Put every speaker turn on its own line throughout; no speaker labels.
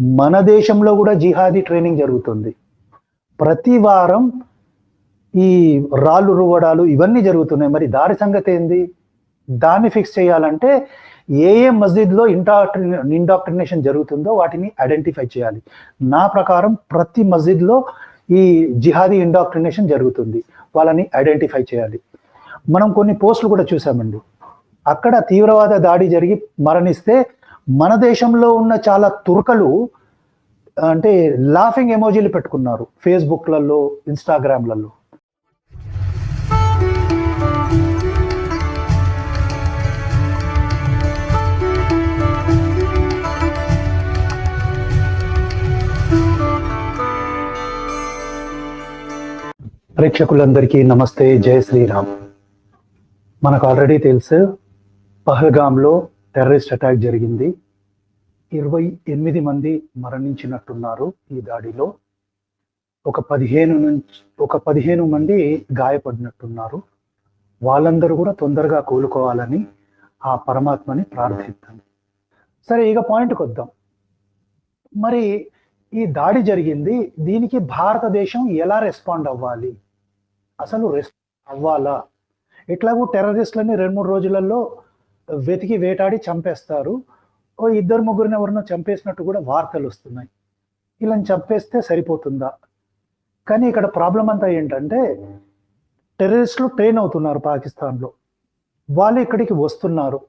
మన దేశంలో కూడా జిహాదీ ట్రైనింగ్ జరుగుతుంది. ప్రతి వారం ఈ రాళ్ళు రువ్వడాలు ఇవన్నీ జరుగుతున్నాయి. మరి దారి సంగతి ఏంది? దాన్ని ఫిక్స్ చేయాలంటే ఏ ఏ మస్జిద్లో ఇండాక్ట్రి ఇండాక్ట్రినేషన్ జరుగుతుందో వాటిని ఐడెంటిఫై చేయాలి. నా ప్రకారం ప్రతి మస్జిద్లో ఈ జిహాదీ ఇండాక్ట్రినేషన్ జరుగుతుంది. వాళ్ళని ఐడెంటిఫై చేయాలి. మనం కొన్ని పోస్టులు కూడా చూసామండి. అక్కడ తీవ్రవాద దాడి జరిగి మరణిస్తే మన దేశంలో ఉన్న చాలా తురకలు అంటే లాఫింగ్ ఎమోజీలు పెట్టుకున్నారు ఫేస్బుక్లలో ఇన్స్టాగ్రామ్లలో ప్రేక్షకులందరికీ నమస్తే జయ శ్రీరామ్. మనకు ఆల్రెడీ తెలుసు పహల్గామ్లో టెర్రరిస్ట్ అటాక్ జరిగింది. ఇరవై ఎనిమిది మంది మరణించినట్టున్నారు ఈ దాడిలో. ఒక పదిహేను నుంచి ఒక పదిహేను మంది గాయపడినట్టున్నారు. వాళ్ళందరూ కూడా తొందరగా కోలుకోవాలని ఆ పరమాత్మని ప్రార్థిద్దాం. సరే ఇక పాయింట్కి వద్దాం. మరి ఈ దాడి జరిగింది. దీనికి భారతదేశం ఎలా రెస్పాండ్ అవ్వాలి? అసలు రెస్పాండ్ అవ్వాలా? ఎట్లాగూ టెర్రరిస్ట్లని రెండు మూడు రోజులలో వెతికి వేటాడి చంపేస్తారు. ఓ ఇద్దరు ముగ్గురిని ఎవరినో చంపేసినట్టు కూడా వార్తలు వస్తున్నాయి. ఇలా చంపేస్తే సరిపోతుందా? కానీ ఇక్కడ ప్రాబ్లం అంతా ఏంటంటే టెర్రరిస్టులు ట్రైన్ అవుతున్నారు పాకిస్తాన్లో. వాళ్ళు ఇక్కడికి వస్తున్నారు.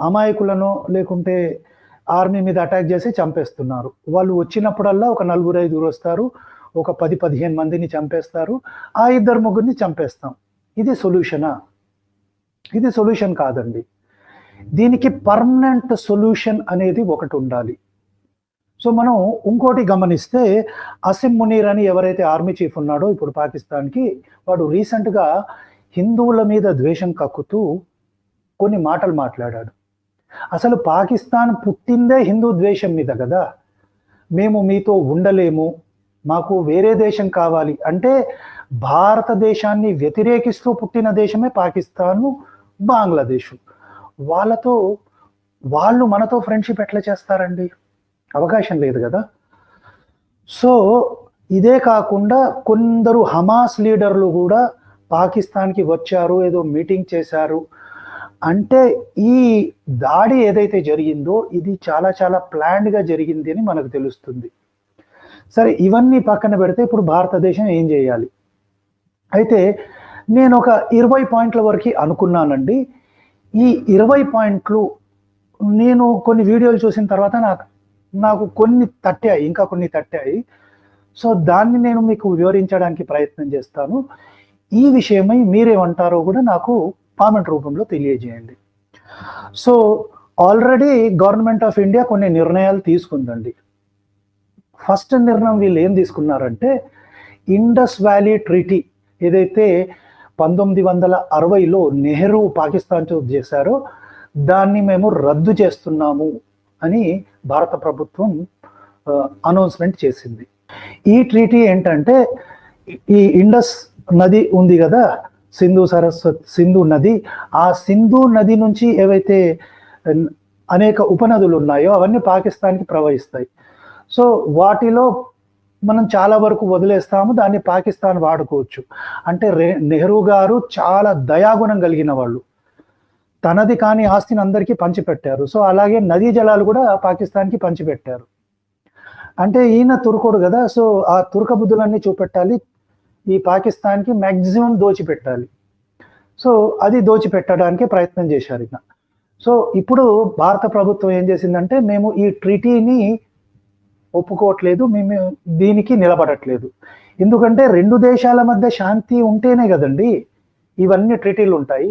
అమాయకులను లేకుంటే ఆర్మీ మీద అటాక్ చేసి చంపేస్తున్నారు. వాళ్ళు వచ్చినప్పుడల్లా ఒక నలుగురు ఐదుగురు వస్తారు. ఒక పది పదిహేను మందిని చంపేస్తారు. ఆ ఇద్దరు ముగ్గురిని చంపేస్తాం. ఇది సొల్యూషనా ఇది సొల్యూషన్ కాదండి. దీనికి పర్మనెంట్ సొల్యూషన్ అనేది ఒకటి ఉండాలి. సో మనం ఇంకోటి గమనిస్తే అసిమ్ మునీర్ అని ఎవరైతే ఆర్మీ చీఫ్ ఉన్నాడో ఇప్పుడు పాకిస్తాన్కి వాడు రీసెంట్గా హిందువుల మీద ద్వేషం కక్కుతూ కొన్ని మాటలు మాట్లాడాడు. అసలు పాకిస్తాన్ పుట్టిందే హిందూ ద్వేషం మీద కదా? మేము మీతో ఉండలేము మాకు వేరే దేశం కావాలి అంటే భారతదేశాన్ని వ్యతిరేకిస్తూ పుట్టిన దేశమే పాకిస్తాను బంగ్లాదేశు. వాళ్ళతో వాళ్ళు మనతో ఫ్రెండ్షిప్ ఎట్లా చేస్తారండి? అవకాశం లేదు కదా? సో ఇదే కాకుండా కొందరు హమాస్ లీడర్లు కూడా పాకిస్తాన్కి వచ్చారు ఏదో మీటింగ్ చేశారు. అంటే ఈ దాడి ఏదైతే జరిగిందో ఇది చాలా చాలా ప్లాన్డ్గా జరిగింది అని మనకు తెలుస్తుంది. సరే ఇవన్నీ పక్కన పెడితే ఇప్పుడు భారతదేశం ఏం చేయాలి? అయితే నేను ఒక ఇరవై పాయింట్ల వరకు అనుకున్నానండి. ఈ ఇరవై పాయింట్లు నేను కొన్ని వీడియోలు చూసిన తర్వాత నాకు నాకు కొన్ని తట్టాయి ఇంకా కొన్ని తట్టాయి. సో దాన్ని నేను మీకు వివరించడానికి ప్రయత్నం చేస్తాను. ఈ విషయమై మీరేమంటారో కూడా నాకు కామెంట్ రూపంలో తెలియజేయండి. So already government of India కొన్ని నిర్ణయాలు తీసుకుందండి. ఫస్ట్ నిర్ణయం వీళ్ళు ఏం తీసుకున్నారంటే ఇండస్ వ్యాలీ ట్రీటీ ఏదైతే పంతొమ్మిది వందల అరవైలో నెహ్రూ పాకిస్తాన్తో చేశారో. దాన్ని మేము రద్దు చేస్తున్నాము అని భారత ప్రభుత్వం అనౌన్స్మెంట్ చేసింది. ఈ ట్రీటీ ఏంటంటే ఈ ఇండస్ నది ఉంది కదా సింధు సరస్వతి సింధు నది. ఆ సింధు నది నుంచి ఏవైతే అనేక ఉపనదులు ఉన్నాయో అవన్నీ పాకిస్తాన్కి ప్రవహిస్తాయి. సో వాటిలో మనం చాలా వరకు వదిలేస్తాము దాన్ని పాకిస్తాన్ వాడుకోవచ్చు. అంటే రే నెహ్రూ గారు చాలా దయాగుణం కలిగిన వాళ్ళు. తనది కాని ఆస్తిని అందరికీ పంచిపెట్టారు. సో అలాగే నదీ జలాలు కూడా పాకిస్తాన్కి పంచిపెట్టారు. అంటే ఈయన తురుకోడు కదా సో ఆ తురక బుద్ధులన్నీ చూపెట్టాలి ఈ పాకిస్తాన్కి మ్యాక్సిమం దోచిపెట్టాలి. సో అది దోచిపెట్టడానికి ప్రయత్నం చేశారు ఈయన. సో ఇప్పుడు భారత ప్రభుత్వం ఏం చేసిందంటే మేము ఈ ట్రీటీని ఒప్పుకోవట్లేదు మేము దీనికి నిలబడట్లేదు. ఎందుకంటే రెండు దేశాల మధ్య శాంతి ఉంటేనే కదండి ఇవన్నీ ట్రీటీలు ఉంటాయి.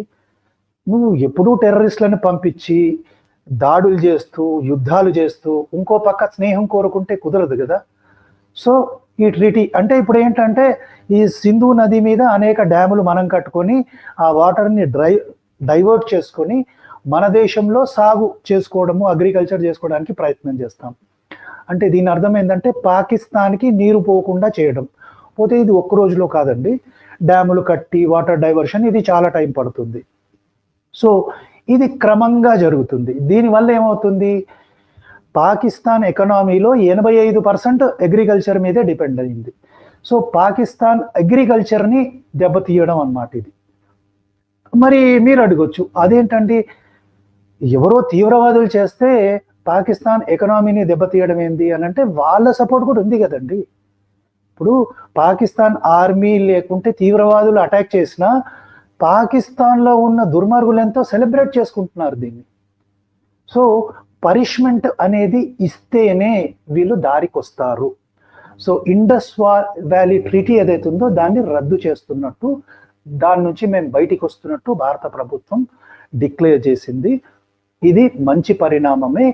నువ్వు ఎప్పుడూ టెర్రరిస్టులను పంపించి దాడులు చేస్తూ యుద్ధాలు చేస్తూ ఇంకో పక్క స్నేహం కోరుకుంటే కుదరదు కదా. సో ఈ ట్రీటీ అంటే ఇప్పుడు ఏంటంటే ఈ సింధు నది మీద అనేక డ్యాములు మనం కట్టుకొని ఆ వాటర్ని డ్రై డైవర్ట్ చేసుకొని మన దేశంలో సాగు చేసుకోవడము అగ్రికల్చర్ చేసుకోవడానికి ప్రయత్నం చేస్తాం. అంటే దీని అర్థం ఏంటంటే పాకిస్తాన్కి నీరు పోకుండా చేయడం. పోతే ఇది ఒక్క రోజులో కాదండి. డ్యాములు కట్టి వాటర్ డైవర్షన్ ఇది చాలా టైం పడుతుంది. సో ఇది క్రమంగా జరుగుతుంది. దీనివల్ల ఏమవుతుంది? పాకిస్తాన్ ఎకనామీలో ఎనభై ఐదు పర్సెంట్ అగ్రికల్చర్ మీదే డిపెండ్ అయింది. సో పాకిస్తాన్ అగ్రికల్చర్ని దెబ్బతీయడం అన్నమాట ఇది. మరి మీరు అడగొచ్చు అదేంటండి? ఎవరో తీవ్రవాదులు చేస్తే పాకిస్తాన్ ఎకనామీని దెబ్బతీయడం ఏంది అని అంటే వాళ్ళ సపోర్ట్ కూడా ఉంది కదండి. ఇప్పుడు పాకిస్తాన్ ఆర్మీ లేకుంటే తీవ్రవాదులు అటాక్ చేసినా పాకిస్తాన్లో ఉన్న దుర్మార్గులు ఎంతో సెలబ్రేట్ చేసుకుంటున్నారు దీన్ని. సో పనిష్మెంట్ అనేది ఇస్తేనే వీళ్ళు దారికి వస్తారు సో ఇండస్ వ్యాలీ ట్రీటీ ఏదైతే ఉందో దాన్ని రద్దు చేస్తున్నట్టు దాని నుంచి మేము బయటికి వస్తున్నట్టు భారత ప్రభుత్వం డిక్లేర్ చేసింది. ఇది మంచి పరిణామమే.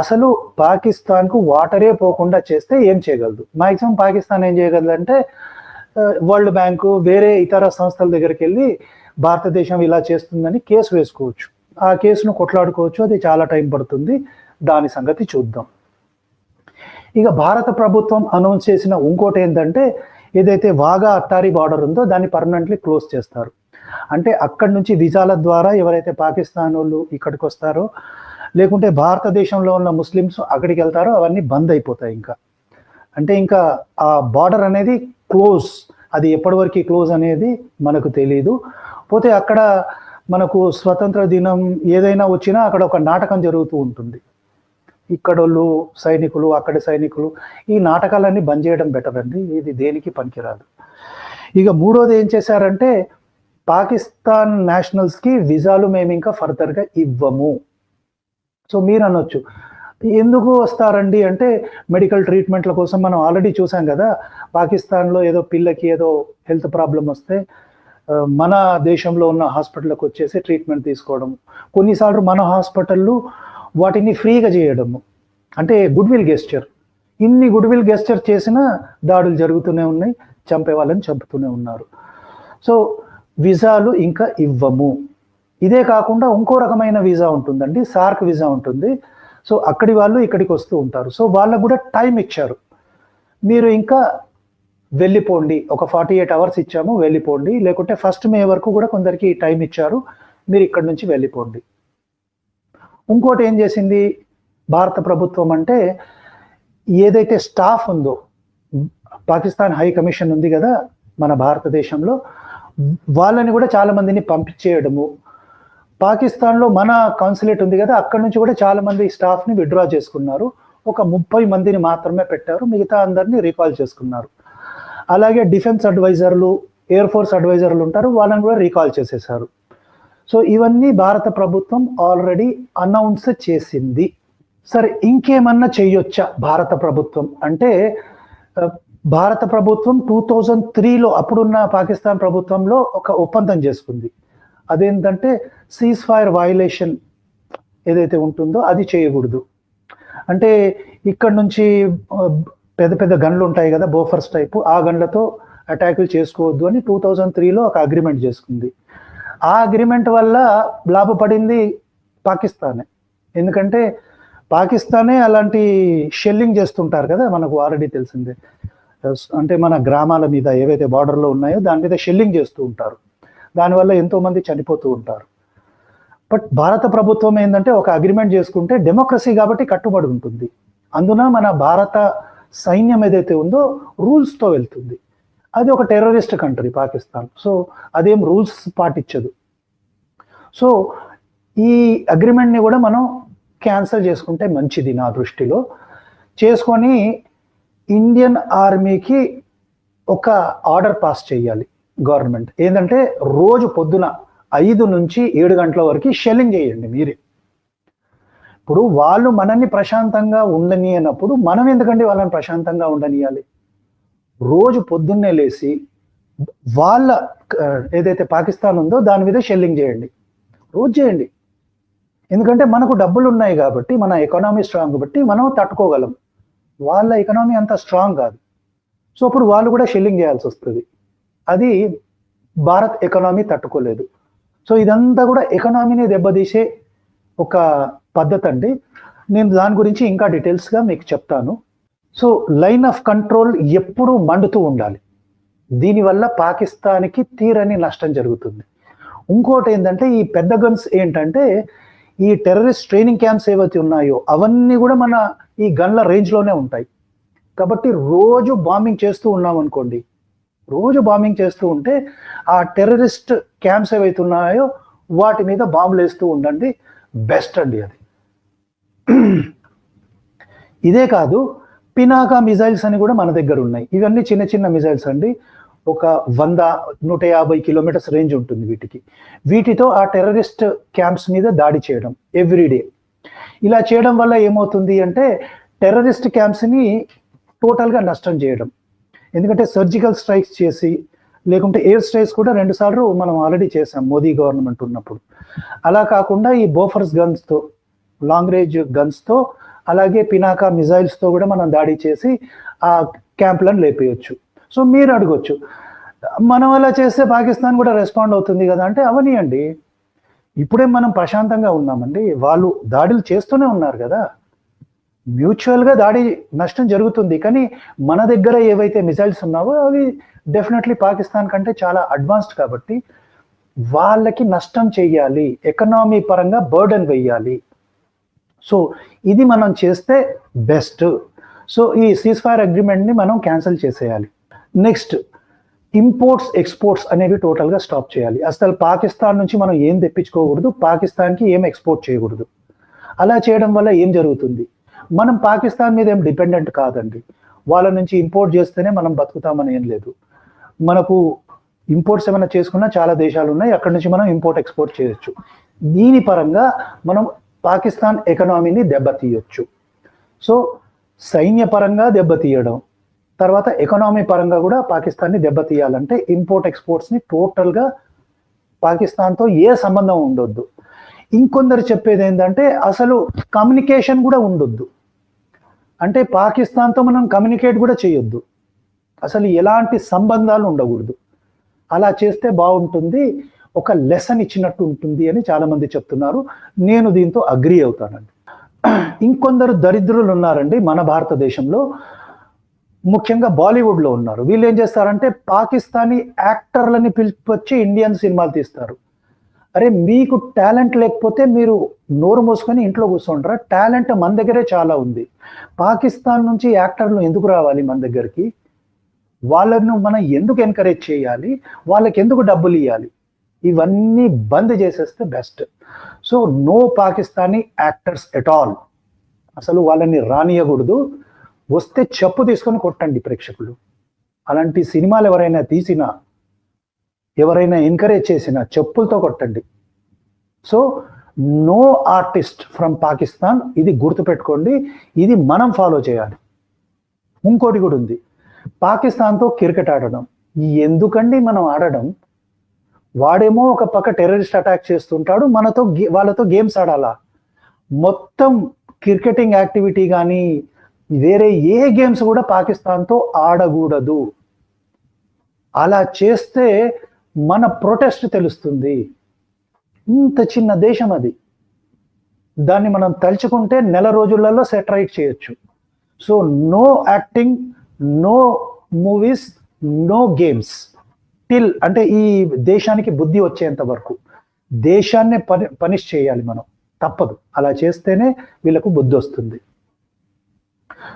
అసలు పాకిస్తాన్కు వాటరే పోకుండా చేస్తే ఏం చేయగలదు? మాక్సిమం పాకిస్తాన్ ఏం చేయగలదు అంటే వరల్డ్ బ్యాంకు వేరే ఇతర సంస్థల దగ్గరికి వెళ్ళి భారతదేశం ఇలా చేస్తుందని కేసు వేసుకోవచ్చు. ఆ కేసును కొట్లాడుకోవచ్చు. అది చాలా టైం పడుతుంది. దాని సంగతి చూద్దాం. ఇక భారత ప్రభుత్వం అనౌన్స్ చేసిన ఇంకోటి ఏంటంటే ఏదైతే వాగా అట్టారి బార్డర్ ఉందో దాన్ని పర్మనెంట్లీ క్లోజ్ చేస్తారు. అంటే అక్కడి నుంచి విజాల ద్వారా ఎవరైతే పాకిస్తాన్ వాళ్ళు ఇక్కడికి వస్తారో లేకుంటే భారతదేశంలో ఉన్న ముస్లిమ్స్ అక్కడికి వెళ్తారో అవన్నీ బంద్ అయిపోతాయి ఇంకా. అంటే ఇంకా ఆ బార్డర్ అనేది క్లోజ్. అది ఎప్పటి వరకు క్లోజ్ అనేది మనకు తెలియదు పోతే అక్కడ మనకు స్వతంత్ర దినం ఏదైనా వచ్చినా అక్కడ ఒక నాటకం జరుగుతూ ఉంటుంది. ఇక్కడోళ్ళు సైనికులు అక్కడ సైనికులు ఈ నాటకాలన్నీ బంద్ చేయడం బెటర్ అండి. ఇది దేనికి పనికిరాదు. ఇక మూడోది ఏం చేశారంటే పాకిస్తాన్ నేషనల్స్కి విజాలు మేము ఇంకా ఫర్దర్గా ఇవ్వము. సో మీరు అనొచ్చు ఎందుకు వస్తారండి అంటే మెడికల్ ట్రీట్మెంట్ల కోసం మనం ఆల్రెడీ చూసాం కదా పాకిస్తాన్లో ఏదో పిల్లకి ఏదో హెల్త్ ప్రాబ్లం వస్తే మన దేశంలో ఉన్న హాస్పిటల్కి వచ్చేసి ట్రీట్మెంట్ తీసుకోవడం. కొన్నిసార్లు మన హాస్పిటళ్ళు వాటిని ఫ్రీగా చేయడము. అంటే గుడ్ విల్ గెస్చర్. ఇన్ని గుడ్ విల్ గెస్చర్ చేసినా దాడులు జరుగుతూనే ఉన్నాయి చంపే వాళ్ళని చంపుతూనే ఉన్నారు. సో వీసాలు ఇంకా ఇవ్వము. ఇదే కాకుండా ఇంకో రకమైన వీసా ఉంటుందండి సార్క్ వీసా ఉంటుంది. సో అక్కడి వాళ్ళు ఇక్కడికి వస్తూ ఉంటారు. సో వాళ్ళకు కూడా టైం ఇచ్చారు. మీరు ఇంకా వెళ్ళిపోండి. ఒక ఫార్టీ ఎయిట్ అవర్స్ ఇచ్చాము వెళ్ళిపోండి. లేకుంటే ఫస్ట్ మే వరకు కూడా కొందరికి టైం ఇచ్చారు మీరు ఇక్కడి నుంచి వెళ్ళిపోండి. ఇంకోటి ఏం చేసింది భారత ప్రభుత్వం అంటే ఏదైతే స్టాఫ్ ఉందో పాకిస్తాన్ హై కమిషన్ ఉంది కదా మన భారతదేశంలో వాళ్ళని కూడా చాలా మందిని పంపించేయడము. పాకిస్తాన్లో మన కాన్సులేట్ ఉంది కదా అక్కడ నుంచి కూడా చాలా మంది స్టాఫ్ని విత్డ్రా చేసుకున్నారు. ఒక ముప్పై మందిని మాత్రమే పెట్టారు మిగతా అందరినీ రీకాల్ చేసుకున్నారు. అలాగే డిఫెన్స్ అడ్వైజర్లు ఎయిర్ ఫోర్స్ అడ్వైజర్లు ఉంటారు వాళ్ళని కూడా రీకాల్ చేసేసారు. సో ఇవన్నీ భారత ప్రభుత్వం ఆల్రెడీ అనౌన్స్ చేసింది. సరే ఇంకేమన్నా చేయొచ్చా భారత ప్రభుత్వం? అంటే భారత ప్రభుత్వం టూ థౌజండ్ త్రీలో అప్పుడున్న పాకిస్తాన్ ప్రభుత్వంలో ఒక ఒప్పందం చేసుకుంది. అదేంటంటే సీజ్ ఫైర్ వయలేషన్ ఏదైతే ఉంటుందో అది చేయకూడదు. అంటే ఇక్కడ నుంచి పెద్ద పెద్ద గన్లు ఉంటాయి కదా బోఫర్స్ టైపు ఆ గన్లతో అటాకులు చేసుకోవద్దు అని టూ థౌజండ్ త్రీలో ఒక అగ్రిమెంట్ చేసుకుంది. ఆ అగ్రిమెంట్ వల్ల లాభపడింది పాకిస్తానే. ఎందుకంటే పాకిస్తానే అలాంటి షెల్లింగ్ చేస్తుంటారు కదా మనకు ఆల్రెడీ తెలిసిందే. అంటే మన గ్రామాల మీద ఏవైతే బార్డర్లో ఉన్నాయో దాని మీద షెల్లింగ్ చేస్తూ ఉంటారు. దానివల్ల ఎంతోమంది చనిపోతూ ఉంటారు. బట్ భారత ప్రభుత్వం ఏంటంటే ఒక అగ్రిమెంట్ చేసుకుంటే డెమోక్రసీ కాబట్టి కట్టుబడి ఉంటుంది. అందున మన భారత సైన్యం ఏదైతే ఉందో రూల్స్తో వెళ్తుంది. అది ఒక టెర్రరిస్ట్ కంట్రీ పాకిస్తాన్. సో అదేం రూల్స్ పాటించదు. సో ఈ అగ్రిమెంట్ని కూడా మనం క్యాన్సల్ చేసుకుంటే మంచిది నా దృష్టిలో. చేసుకొని ఇండియన్ ఆర్మీకి ఒక ఆర్డర్ పాస్ చేయాలి గవర్నమెంట్. ఏంటంటే రోజు పొద్దున ఐదు నుంచి ఏడు గంటల వరకు షెల్లింగ్ చేయండి మీరే. ఇప్పుడు వాళ్ళు మనల్ని ప్రశాంతంగా ఉండని అన్నప్పుడు మనం ఎందుకండి వాళ్ళని ప్రశాంతంగా ఉండనియాలి? రోజు పొద్దున్నే లేచి వాళ్ళ ఏదైతే పాకిస్తాన్ ఉందో దాని మీద షెల్లింగ్ చేయండి. రోజు చేయండి. ఎందుకంటే మనకు డబ్బులు ఉన్నాయి కాబట్టి మన ఎకనామీ స్ట్రాంగ్ బట్టి మనం తట్టుకోగలం. వాళ్ళ ఎకనామీ అంత స్ట్రాంగ్ కాదు. సో అప్పుడు వాళ్ళు కూడా షెల్లింగ్ చేయాల్సి వస్తుంది. అది భారత్ ఎకనామీ తట్టుకోలేదు. సో ఇదంతా కూడా ఎకనామీని దెబ్బతీసే ఒక పద్ధతి అండి. నేను దాని గురించి ఇంకా డీటెయిల్స్గా మీకు చెప్తాను. సో లైన్ ఆఫ్ కంట్రోల్ ఎప్పుడూ మండుతూ ఉండాలి. దీనివల్ల పాకిస్తాన్కి తీరని నష్టం జరుగుతుంది. ఇంకోటి ఏంటంటే ఈ పెద్ద గన్స్ ఏంటంటే ఈ టెర్రరిస్ట్ ట్రైనింగ్ క్యాంప్స్ ఏవైతే ఉన్నాయో అవన్నీ కూడా మన ఈ గన్ల రేంజ్లోనే ఉంటాయి. కాబట్టి రోజు బాంబింగ్ చేస్తూ ఉన్నాం అనుకోండి రోజు బాంబింగ్ చేస్తూ ఉంటే ఆ టెర్రరిస్ట్ క్యాంప్స్ ఏవైతే ఉన్నాయో వాటి మీద బాంబులు వేస్తూ ఉండండి. బెస్ట్ అండి అది. ఇదే కాదు పినాకా మిజైల్స్ అని కూడా మన దగ్గర ఉన్నాయి. ఇవన్నీ చిన్న చిన్న మిజైల్స్ అండి. ఒక వంద నూట యాభై కిలోమీటర్స్ రేంజ్ ఉంటుంది వీటికి. వీటితో ఆ టెర్రరిస్ట్ క్యాంప్స్ మీద దాడి చేయడం ఎవ్రీడే ఇలా చేయడం వల్ల ఏమవుతుంది అంటే టెర్రరిస్ట్ క్యాంప్స్ని టోటల్గా నష్టం చేయడం. ఎందుకంటే సర్జికల్ స్ట్రైక్స్ చేసి లేకుంటే ఎయిర్ స్ట్రైక్స్ కూడా రెండు సార్లు మనం ఆల్రెడీ చేసాం మోదీ గవర్నమెంట్ ఉన్నప్పుడు. అలా కాకుండా ఈ బోఫర్స్ గన్స్తో లాంగ్ రేంజ్ గన్స్తో అలాగే పినాకా మిజైల్స్తో కూడా మనం దాడి చేసి ఆ క్యాంప్లను లేపేయచ్చు. సో మీరు అడగొచ్చు. మనం అలా చేస్తే పాకిస్తాన్ కూడా రెస్పాండ్ అవుతుంది కదా? అంటే అవనియండి. ఇప్పుడే మనం ప్రశాంతంగా ఉన్నామండి. వాళ్ళు దాడులు చేస్తూనే ఉన్నారు కదా? మ్యూచువల్గా దాడి నష్టం జరుగుతుంది. కానీ మన దగ్గర ఏవైతే మిసైల్స్ ఉన్నావో అవి డెఫినెట్లీ పాకిస్తాన్ కంటే చాలా అడ్వాన్స్డ్ కాబట్టి వాళ్ళకి నష్టం చెయ్యాలి ఎకనామీ పరంగా బర్డన్ వెయ్యాలి. సో ఇది మనం చేస్తే బెస్ట్ సో ఈ సీజ్ ఫైర్ అగ్రిమెంట్ని మనం క్యాన్సిల్ చేసేయాలి. నెక్స్ట్ ఇంపోర్ట్స్ ఎక్స్పోర్ట్స్ అనేవి టోటల్గా స్టాప్ చేయాలి. అసలు పాకిస్తాన్ నుంచి మనం ఏం తెప్పించుకోకూడదు పాకిస్తాన్కి ఏం ఎక్స్పోర్ట్ చేయకూడదు. అలా చేయడం వల్ల ఏం జరుగుతుంది? మనం పాకిస్తాన్ మీద ఏం డిపెండెంట్ కాదండి. వాళ్ళ నుంచి ఇంపోర్ట్ చేస్తేనే మనం బతుకుతామని ఏం లేదు. మనకు ఇంపోర్ట్స్ ఏమైనా చేసుకున్నా చాలా దేశాలు ఉన్నాయి అక్కడ నుంచి మనం ఇంపోర్ట్ ఎక్స్పోర్ట్ చేయొచ్చు. దీని పరంగా మనం పాకిస్తాన్ ఎకనామీని దెబ్బతీయొచ్చు. సో సైన్యపరంగా దెబ్బతీయడం తర్వాత ఎకనామీ పరంగా కూడా పాకిస్తాన్ని దెబ్బతీయాలంటే ఇంపోర్ట్ ఎక్స్పోర్ట్స్ని టోటల్గా పాకిస్తాన్తో ఏ సంబంధం ఉండొద్దు. ఇంకొందరు చెప్పేది ఏంటంటే అసలు కమ్యూనికేషన్ కూడా ఉండొద్దు. అంటే పాకిస్తాన్తో మనం కమ్యూనికేట్ కూడా చేయొద్దు. అసలు ఎలాంటి సంబంధాలు ఉండకూడదు. అలా చేస్తే బాగుంటుంది ఒక లెసన్ ఇచ్చినట్టు ఉంటుంది అని చాలామంది చెప్తున్నారు. నేను దీంతో అగ్రి అవుతానండి. ఇంకొందరు దరిద్రులు ఉన్నారండి మన భారతదేశంలో. ముఖ్యంగా బాలీవుడ్లో ఉన్నారు. వీళ్ళు ఏం చేస్తారంటే పాకిస్తానీ యాక్టర్లని పిలిపొచ్చి ఇండియన్ సినిమాలు తీస్తారు. అరే మీకు టాలెంట్ లేకపోతే మీరు నోరు మూసుకొని ఇంట్లో కూర్చుంటారా టాలెంట్ మన దగ్గరే చాలా ఉంది. పాకిస్తాన్ నుంచి యాక్టర్లు ఎందుకు రావాలి మన దగ్గరికి? వాళ్ళను మనం ఎందుకు ఎంకరేజ్ చేయాలి? వాళ్ళకి ఎందుకు డబ్బులు ఇవ్వాలి ఇవన్నీ బంద్ చేసేస్తే best so no Pakistani actors at all అసలు వాళ్ళని రానియకూడదు. వస్తే చెప్పు తీసుకొని కొట్టండి ప్రేక్షకులు. అలాంటి సినిమాలు ఎవరైనా తీసినా ఎవరైనా ఎంకరేజ్ చేసినా చెప్పులతో కొట్టండి. So no artist from Pakistan ఇది గుర్తుపెట్టుకోండి ఇది మనం ఫాలో చేయాలి. ఇంకోటి కూడా ఉంది. పాకిస్తాన్తో క్రికెట్ ఆడడం. ఎందుకండి మనం ఆడడం? వాడేమో ఒక పక్క టెర్రరిస్ట్ అటాక్ చేస్తుంటాడు మనతో గే- వాళ్ళతో గేమ్స్ ఆడాలా? మొత్తం క్రికెటింగ్ యాక్టివిటీ కానీ వేరే ఏ గేమ్స్ కూడా పాకిస్తాన్తో ఆడకూడదు. అలా చేస్తే మన ప్రొటెస్ట్ తెలుస్తుంది. ఇంత చిన్న దేశం అది. దాన్ని మనం తలుచుకుంటే నెల రోజులలో సెటరైట్ చేయొచ్చు. So no acting no movies no games till అంటే ఈ దేశానికి బుద్ధి వచ్చేంత వరకు. దేశాన్నే పని పనిష్ చేయాలి మనం. తప్పదు. అలా చేస్తేనే వీళ్ళకు బుద్ధి వస్తుంది.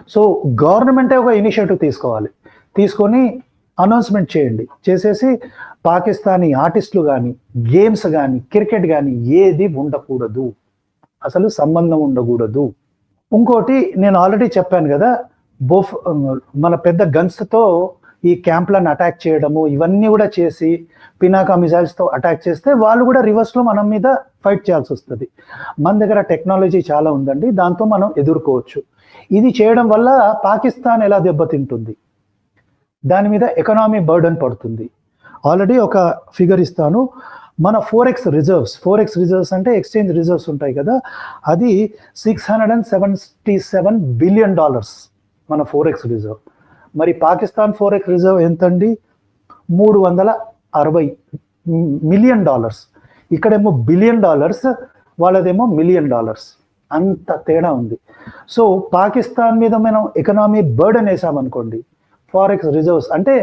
సో గవర్నమెంటే ఒక ఇనిషియేటివ్ తీసుకోవాలి. తీసుకొని అనౌన్స్మెంట్ చేయండి. చేసేసి పాకిస్తానీ ఆర్టిస్టులు కానీ గేమ్స్ కానీ క్రికెట్ కానీ ఏది ఉండకూడదు. అసలు సంబంధం ఉండకూడదు. ఇంకోటి నేను ఆల్రెడీ చెప్పాను కదా బోఫ్ మన పెద్ద గన్స్తో ఈ క్యాంప్లను అటాక్ చేయడము ఇవన్నీ కూడా చేసి పినాకా మిజైల్స్తో అటాక్ చేస్తే వాళ్ళు కూడా రివర్స్లో మనం మీద ఫైట్ చేయాల్సి వస్తుంది. మన దగ్గర టెక్నాలజీ చాలా ఉందండి దాంతో మనం ఎదుర్కోవచ్చు. ఇది చేయడం వల్ల పాకిస్తాన్ ఎలా దెబ్బతింటుంది? దాని మీద ఎకనామీ బర్డన్ పడుతుంది. ఆల్రెడీ ఒక ఫిగర్ ఇస్తాను. మన forex reserves forex reserves అంటే ఎక్స్చేంజ్ రిజర్వ్స్ ఉంటాయి కదా అది six hundred and seventy seven billion dollars మన ఫోర్ ఎక్స్ రిజర్వ్. మరి పాకిస్తాన్ ఫోర్ ఎక్స్ రిజర్వ్ ఎంతండి? మూడు వందల అరవై మిలియన్ డాలర్స్. ఇక్కడేమో బిలియన్ డాలర్స్ వాళ్ళదేమో మిలియన్ డాలర్స్ అంత తేడా ఉంది. సో పాకిస్తాన్ మీద మనం ఎకనామీ బర్డన్ వేసామనుకోండి ఫారెక్స్ రిజర్వ్స్ అంటే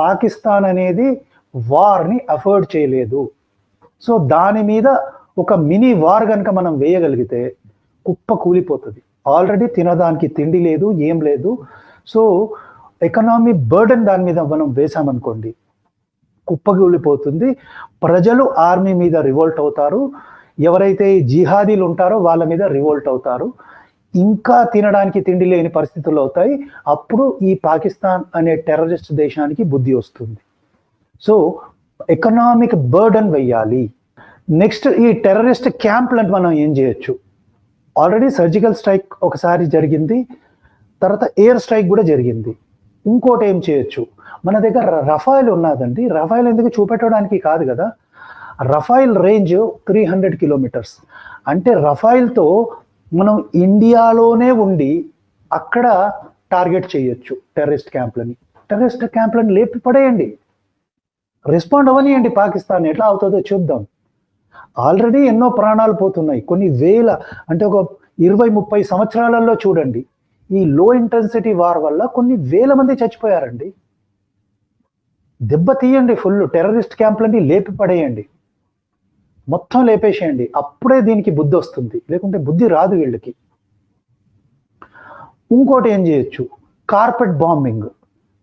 పాకిస్తాన్ అనేది వార్ని అఫోర్డ్ చేయలేదు. సో దాని మీద ఒక మినీ వార్ కనుక మనం వేయగలిగితే కుప్ప కూలిపోతుంది. ఆల్రెడీ తినడానికి తిండి లేదు ఏం లేదు. సో ఎకనామీ బర్డెన్ దాని మీద మనం వేసామనుకోండి కుప్పగూలిపోతుంది ప్రజలు ఆర్మీ మీద రివోల్ట్ అవుతారు. ఎవరైతే ఈ జిహాదీలు ఉంటారో వాళ్ళ మీద రివోల్ట్ అవుతారు. ఇంకా తినడానికి తిండి లేని పరిస్థితులు అవుతాయి. అప్పుడు ఈ పాకిస్తాన్ అనే టెర్రరిస్ట్ దేశానికి బుద్ధి వస్తుంది. సో ఎకనామిక్ బర్డన్ వెయ్యాలి. నెక్స్ట్ ఈ టెర్రరిస్ట్ క్యాంప్లను మనం ఏం చేయొచ్చు? ఆల్రెడీ సర్జికల్ స్ట్రైక్ ఒకసారి జరిగింది. తర్వాత ఎయిర్ స్ట్రైక్ కూడా జరిగింది. ఇంకోటి ఏం చేయొచ్చు? మన దగ్గర రఫాయిల్ ఉన్నదండి. రఫాయిల్ ఎందుకు చూపెట్టడానికి కాదు కదా. Rafale range three hundred kilometres. అంటే రఫాయిల్తో మనం ఇండియాలోనే ఉండి అక్కడ టార్గెట్ చేయొచ్చు టెర్రరిస్ట్ క్యాంప్లని. టెర్రరిస్ట్ క్యాంప్లను లేపి పడేయండి. రెస్పాండ్ అవ్వనియండి పాకిస్తాన్. ఎట్లా అవుతుందో చూద్దాం. ఆల్రెడీ ఎన్నో ప్రాణాలు పోతున్నాయి. కొన్ని వేల అంటే ఒక ఇరవై ముప్పై సంవత్సరాలలో చూడండి. ఈ లో ఇంటెన్సిటీ వార్ వల్ల కొన్ని వేల మంది చచ్చిపోయారండి. దెబ్బ తీయండి ఫుల్ టెర్రరిస్ట్ క్యాంప్లని లేపి పడేయండి. మొత్తం లేపేసేయండి. అప్పుడే దీనికి బుద్ధి వస్తుంది. లేకుంటే బుద్ధి రాదు వీళ్ళకి. ఇంకోటి ఏం చేయొచ్చు? Carpet bombing.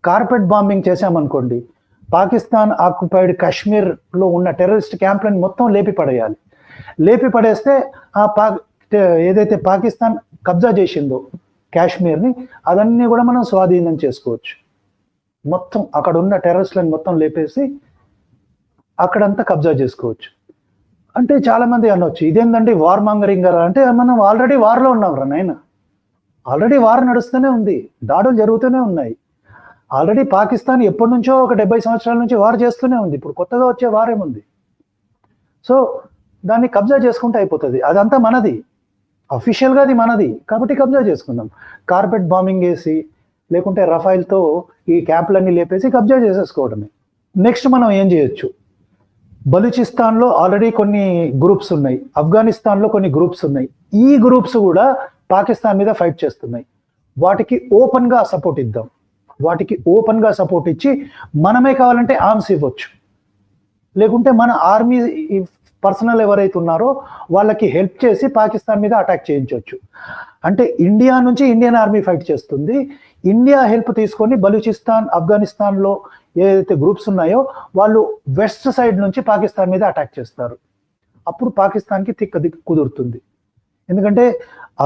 కార్పెట్ బాంబింగ్ చేశామనుకోండి పాకిస్తాన్ ఆక్యుపైడ్ కాశ్మీర్లో ఉన్న టెర్రరిస్ట్ క్యాంప్లను మొత్తం లేపి పడేయాలి లేపి పడేస్తే ఆ పా ఏదైతే పాకిస్తాన్ కబ్జా చేసిందో కాశ్మీర్ని అదన్నీ కూడా మనం స్వాధీనం చేసుకోవచ్చు. మొత్తం అక్కడ ఉన్న టెర్రరిస్ట్లను మొత్తం లేపేసి అక్కడంతా కబ్జా చేసుకోవచ్చు. అంటే చాలా మంది అనొచ్చు. ఇదేందండి వార్ మాంగరింగ్ అంటే మనం ఆల్రెడీ వార్లో ఉన్నాం రా నాయన. ఆల్రెడీ వార్ నడుస్తూనే ఉంది. దాడులు జరుగుతూనే ఉన్నాయి. ఆల్రెడీ పాకిస్తాన్ ఎప్పటి నుంచో ఒక డెబ్బై సంవత్సరాల నుంచి వార్ చేస్తూనే ఉంది. ఇప్పుడు కొత్తగా వచ్చే వార్ ఏముంది? సో దాన్ని కబ్జా చేసుకుంటే అయిపోతుంది. అదంతా మనది. అఫీషియల్గా అది మనది. కాబట్టి కబ్జా చేసుకుందాం. కార్పెట్ బాంబింగ్ వేసి లేకుంటే రఫైల్తో ఈ క్యాంపులన్నీ లేపేసి కబ్జా చేసేసుకోవడమే. నెక్స్ట్ మనం ఏం చేయొచ్చు? బలూచిస్తాన్లో ఆల్రెడీ కొన్ని గ్రూప్స్ ఉన్నాయి. ఆఫ్ఘనిస్తాన్లో కొన్ని గ్రూప్స్ ఉన్నాయి. ఈ గ్రూప్స్ కూడా పాకిస్తాన్ మీద ఫైట్ చేస్తున్నాయి. వాటికి ఓపెన్గా సపోర్ట్ ఇద్దాం. వాటికి ఓపెన్గా సపోర్ట్ ఇచ్చి మనమే కావాలంటే ఆర్మ్స్ ఇవ్వచ్చు. లేకుంటే మన ఆర్మీ పర్సనల్ ఎవరైతే ఉన్నారో వాళ్ళకి హెల్ప్ చేసి పాకిస్తాన్ మీద అటాక్ చేయించవచ్చు. అంటే ఇండియా నుంచి ఇండియన్ ఆర్మీ ఫైట్ చేస్తుంది. ఇండియా హెల్ప్ తీసుకొని బలూచిస్తాన్ ఆఫ్ఘనిస్తాన్లో ఏదైతే గ్రూప్స్ ఉన్నాయో వాళ్ళు వెస్ట్ సైడ్ నుంచి పాకిస్తాన్ మీద అటాక్ చేస్తారు. అప్పుడు పాకిస్తాన్కి తిక్క దిక్కు కుదురుతుంది. ఎందుకంటే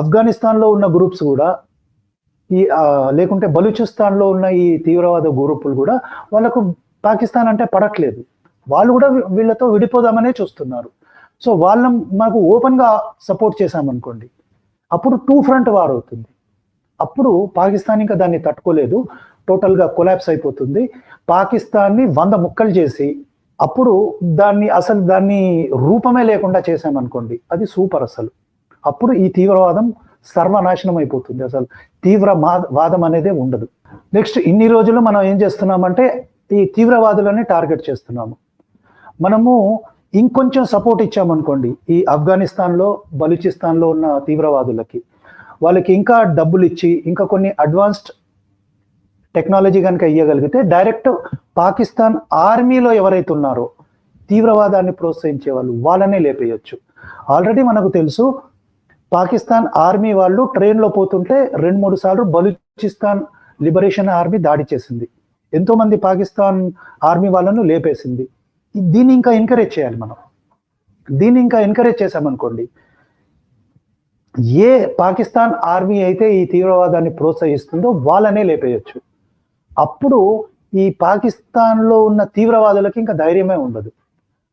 ఆఫ్ఘనిస్తాన్లో ఉన్న గ్రూప్స్ కూడా ఈ లేకుంటే బలూచిస్తాన్లో ఉన్న ఈ తీవ్రవాద గ్రూపులు కూడా వాళ్ళకు పాకిస్తాన్ అంటే పడట్లేదు. వాళ్ళు కూడా వీళ్ళతో విడిపోదామనే చూస్తున్నారు. సో వాళ్ళ మనకు ఓపెన్గా సపోర్ట్ చేశామనుకోండి. అప్పుడు టూ ఫ్రంట్ వార్ అవుతుంది. అప్పుడు పాకిస్తాన్ ఇంకా దాన్ని తట్టుకోలేదు. టోటల్గా కొలాప్స్ అయిపోతుంది. పాకిస్తాన్ని వంద ముక్కలు చేసి అప్పుడు దాన్ని అసలు దాన్ని రూపమే లేకుండా చేశామనుకోండి. అది సూపర్ అసలు. అప్పుడు ఈ తీవ్రవాదం సర్వనాశనం అయిపోతుంది అసలు. తీవ్ర మా- వాదం అనేదే ఉండదు. నెక్స్ట్ ఇన్ని రోజులు మనం ఏం చేస్తున్నామంటే ఈ తీవ్రవాదులని టార్గెట్ చేస్తున్నాము. మనము ఇంకొంచెం సపోర్ట్ ఇచ్చామనుకోండి. ఈ ఆఫ్ఘనిస్తాన్లో బలూచిస్తాన్లో ఉన్న తీవ్రవాదులకి. వాళ్ళకి ఇంకా డబ్బులు ఇచ్చి ఇంకా కొన్ని అడ్వాన్స్డ్ టెక్నాలజీ కనుక ఇవ్వగలిగితే డైరెక్ట్ పాకిస్తాన్ ఆర్మీలో ఎవరైతే ఉన్నారో తీవ్రవాదాన్ని ప్రోత్సహించే వాళ్ళు వాళ్ళనే లేపేయచ్చు. ఆల్రెడీ మనకు తెలుసు పాకిస్తాన్ ఆర్మీ వాళ్ళు ట్రైన్లో పోతుంటే రెండు మూడు సార్లు బలూచిస్తాన్ లిబరేషన్ ఆర్మీ దాడి చేసింది. ఎంతోమంది పాకిస్తాన్ ఆర్మీ వాళ్ళను లేపేసింది. దీన్ని ఇంకా ఎంకరేజ్ చేయాలి మనం. దీన్ని ఇంకా ఎంకరేజ్ చేశామనుకోండి ఏ పాకిస్తాన్ ఆర్మీ అయితే ఈ తీవ్రవాదాన్ని ప్రోత్సహిస్తుందో వాళ్ళనే లేపేయచ్చు. అప్పుడు ఈ పాకిస్తాన్లో ఉన్న తీవ్రవాదులకి ఇంకా ధైర్యమే ఉండదు.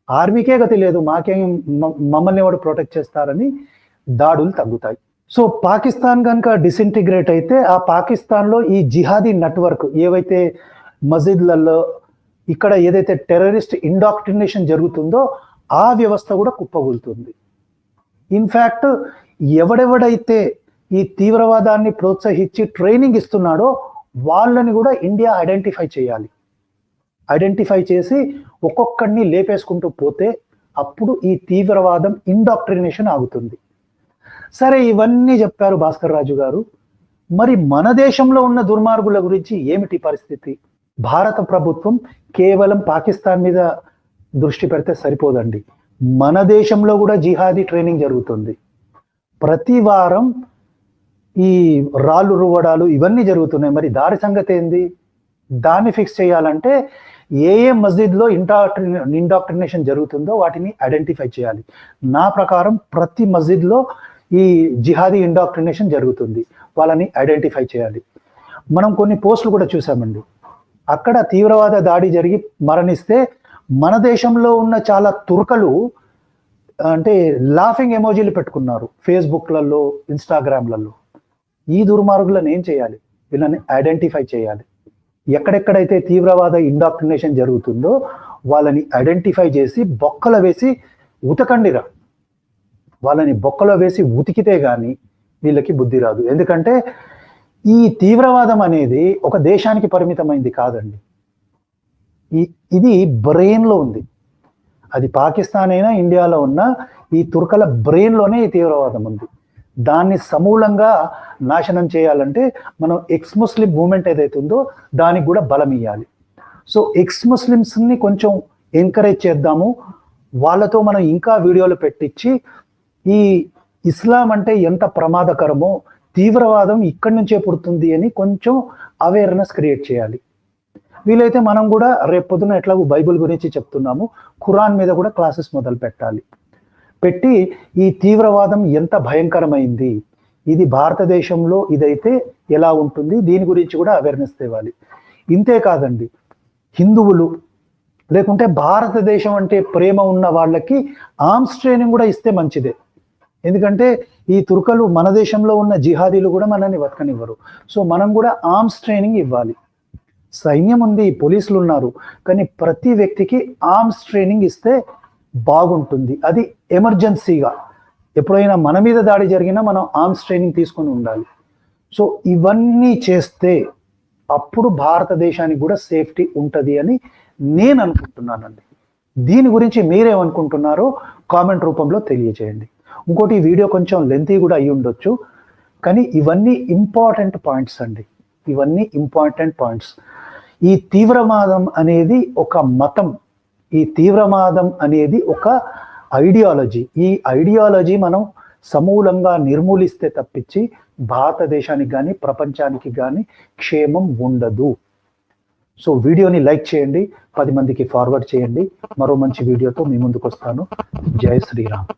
ఆర్మీకే గతి లేదు మాకేం మమ్మల్ని ఎవడు ప్రొటెక్ట్ చేస్తారని దాడులు తగ్గుతాయి. సో పాకిస్తాన్ కనుక డిసింటిగ్రేట్ అయితే ఆ పాకిస్తాన్లో ఈ జిహాదీ నెట్వర్క్ ఏవైతే మసీద్లలో ఇక్కడ ఏదైతే టెర్రరిస్ట్ ఇండాక్టినేషన్ జరుగుతుందో ఆ వ్యవస్థ కూడా కుప్పగూలుతుంది. ఇన్ఫ్యాక్ట్ ఎవడెవడైతే ఈ తీవ్రవాదాన్ని ప్రోత్సహించి ట్రైనింగ్ ఇస్తున్నాడో వాళ్ళని కూడా ఇండియా ఐడెంటిఫై చేయాలి. ఐడెంటిఫై చేసి ఒక్కొక్కడిని లేపేసుకుంటూ పోతే అప్పుడు ఈ తీవ్రవాదం ఇండాక్ట్రినేషన్ ఆగుతుంది. సరే ఇవన్నీ చెప్పారు భాస్కర్ రాజు గారు. మరి మన దేశంలో ఉన్న దుర్మార్గుల గురించి ఏమిటి పరిస్థితి? భారత ప్రభుత్వం కేవలం పాకిస్తాన్ మీద దృష్టి పెడితే సరిపోదండి. మన దేశంలో కూడా జిహాదీ ట్రైనింగ్ జరుగుతుంది. ప్రతి వారం ఈ రాళ్ళు రువ్వడాలు ఇవన్నీ జరుగుతున్నాయి. మరి దారి సంగతి ఏంది? దాన్ని ఫిక్స్ చేయాలంటే ఏ ఏ మస్జిద్లో ఇండాక్ట్రి ఇండాక్ట్రినేషన్ జరుగుతుందో వాటిని ఐడెంటిఫై చేయాలి. నా ప్రకారం ప్రతి మస్జిద్లో ఈ జిహాదీ ఇండాక్ట్రినేషన్ జరుగుతుంది. వాళ్ళని ఐడెంటిఫై చేయాలి. మనం కొన్ని పోస్టులు కూడా చూసామండి. అక్కడ తీవ్రవాద దాడి జరిగి మరణిస్తే మన దేశంలో ఉన్న చాలా తుర్కలు అంటే లాఫింగ్ ఎమోజీలు పెట్టుకున్నారు ఫేస్బుక్లలో ఇన్స్టాగ్రామ్లలో ఈ దుర్మార్గులను ఏం చేయాలి? వీళ్ళని ఐడెంటిఫై చేయాలి. ఎక్కడెక్కడైతే తీవ్రవాద ఇండాక్టినేషన్ జరుగుతుందో వాళ్ళని ఐడెంటిఫై చేసి బొక్కల వేసి ఉతకండిరా. వాళ్ళని బొక్కలో వేసి ఉతికితే కానీ వీళ్ళకి బుద్ధి రాదు. ఎందుకంటే ఈ తీవ్రవాదం అనేది ఒక దేశానికి పరిమితమైంది కాదండి. ఈ ఇది బ్రెయిన్లో ఉంది. అది పాకిస్తాన్ అయినా ఇండియాలో ఉన్న ఈ తుర్కల బ్రెయిన్లోనే ఈ తీవ్రవాదం ఉంది. దాన్ని సమూలంగా నాశనం చేయాలంటే మనం ఎక్స్ ముస్లిం మూమెంట్ ఏదైతే ఉందో దానికి కూడా బలం ఇవ్వాలి సో ఎక్స్ ముస్లిమ్స్ని కొంచెం ఎంకరేజ్ చేద్దాము. వాళ్ళతో మనం ఇంకా వీడియోలు పెట్టించి ఈ ఇస్లాం అంటే ఎంత ప్రమాదకరమో తీవ్రవాదం ఇక్కడి నుంచే పుడుతుంది అని కొంచెం అవేర్నెస్ క్రియేట్ చేయాలి. వీలైతే మనం కూడా రేపు పొద్దున ఎట్లాగో బైబిల్ గురించి చెప్తున్నాము. ఖురాన్ మీద కూడా క్లాసెస్ మొదలు పెట్టాలి. పెట్టి ఈ తీవ్రవాదం ఎంత భయంకరమైంది. ఇది భారతదేశంలో ఇదైతే ఎలా ఉంటుంది? దీని గురించి కూడా అవేర్నెస్ తేవాలి. ఇంతే కాదండి. హిందువులు లేకుంటే భారతదేశం అంటే ప్రేమ ఉన్న వాళ్ళకి ఆర్మ్స్ ట్రైనింగ్ కూడా ఇస్తే మంచిదే. ఎందుకంటే ఈ తుర్కలు మన దేశంలో ఉన్న జిహాదీలు కూడా మనల్ని బతకనివ్వరు. సో మనం కూడా ఆర్మ్స్ ట్రైనింగ్ ఇవ్వాలి. సైన్యం ఉంది పోలీసులు ఉన్నారు కానీ ప్రతి వ్యక్తికి ఆర్మ్స్ ట్రైనింగ్ ఇస్తే బాగుంటుంది. అది ఎమర్జెన్సీగా ఎప్పుడైనా మన మీద దాడి జరిగినా మనం ఆర్మ్స్ ట్రైనింగ్ తీసుకొని ఉండాలి. సో ఇవన్నీ చేస్తే అప్పుడు భారతదేశానికి కూడా సేఫ్టీ ఉంటుంది అని నేను అనుకుంటున్నానండి. దీని గురించి మీరేమనుకుంటున్నారో కామెంట్ రూపంలో తెలియజేయండి. ఇంకోటి వీడియో కొంచెం లెంతీ కూడా అయి ఉండొచ్చు. కానీ ఇవన్నీ ఇంపార్టెంట్ పాయింట్స్ అండి. ఇవన్నీ ఇంపార్టెంట్ పాయింట్స్ ఈ తీవ్రవాదం అనేది ఒక మతం. ఈ తీవ్రవాదం అనేది ఒక ఐడియాలజీ. ఈ ఐడియాలజీ మనం సమూలంగా నిర్మూలిస్తే తప్పించి భారతదేశానికి కానీ ప్రపంచానికి కానీ క్షేమం ఉండదు. సో వీడియోని లైక్ చేయండి పది మందికి ఫార్వర్డ్ చేయండి. మరో మంచి వీడియోతో మీ ముందుకు వస్తాను జై శ్రీరామ్.